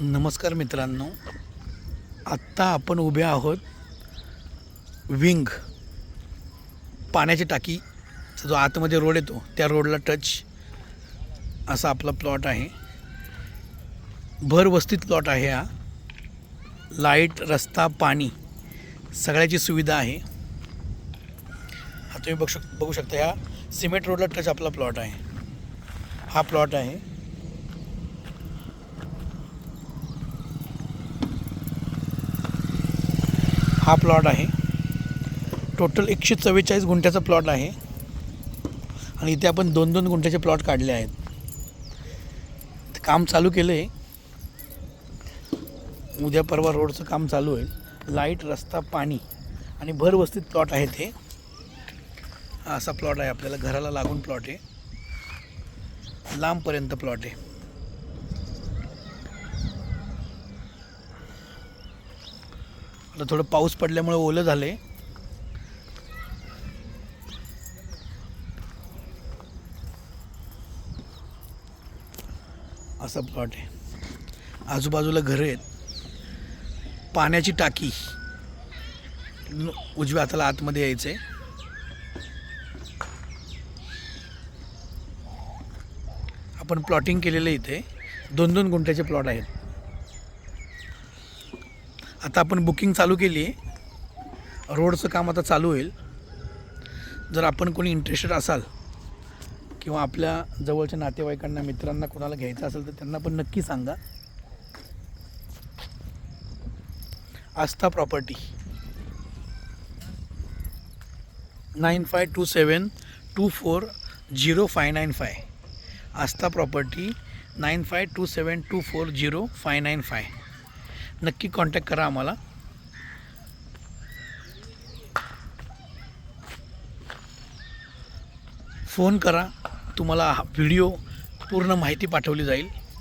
नमस्कार मित्रांनो. आत्ता आपण उभे आहोत विंग. पाण्याची टाकी जो आतमध्ये रोड येतो त्या रोडला टच असा आपला प्लॉट आहे. भर वस्तीत प्लॉट आहे हा. लाइट रस्ता पाणी सगळ्याची सुविधा आहे. हा तुम्ही बघू शक बघू शकता ह्या सिमेंट रोडला टच आपला प्लॉट आहे. हा प्लॉट आहे. हा प्लॉट आहे. टोटल एकशे चव्वेचाळीस गुंठ्याचा प्लॉट आहे. आणि इथे आपण दोन दोन गुंठ्याचे प्लॉट काढले आहेत. काम चालू केलं. आहे उद्या परवा रोडचं काम चालू आहे. लाइट रस्ता पाणी आणि भरवस्तीत प्लॉट आहे ते. असा प्लॉट आहे. आपल्याला घराला लागून प्लॉट आहे. लांबपर्यंत प्लॉट आहे. आता थोडं पाऊस पडल्यामुळे ओलं झालं असा प्लॉट आहे. आजूबाजूला घरं आहेत. पाण्याची टाकी. उजव्या हाताला आतमध्ये यायचं आहे आपण प्लॉटिंग केलेलं इथे. दोन दोन गुंठ्याचे प्लॉट आहेत. आता आपण बुकिंग चालू केली आहे. रोडचं काम आता चालू होईल. जर आपण कोणी इंटरेस्टेड असाल किंवा आपल्या जवळच्या नातेवाईकांना मित्रांना कोणाला घ्यायचं असेल तर त्यांना पण नक्की सांगा. Aastha property. Nine five two seven two four zero five nine five. Aastha property nine five two seven two four zero five nine five. नक्की कॉन्टॅक्ट करा आम्हाला. फोन करा तुम्हाला हा व्हिडिओ पूर्ण माहिती पाठवली जाईल.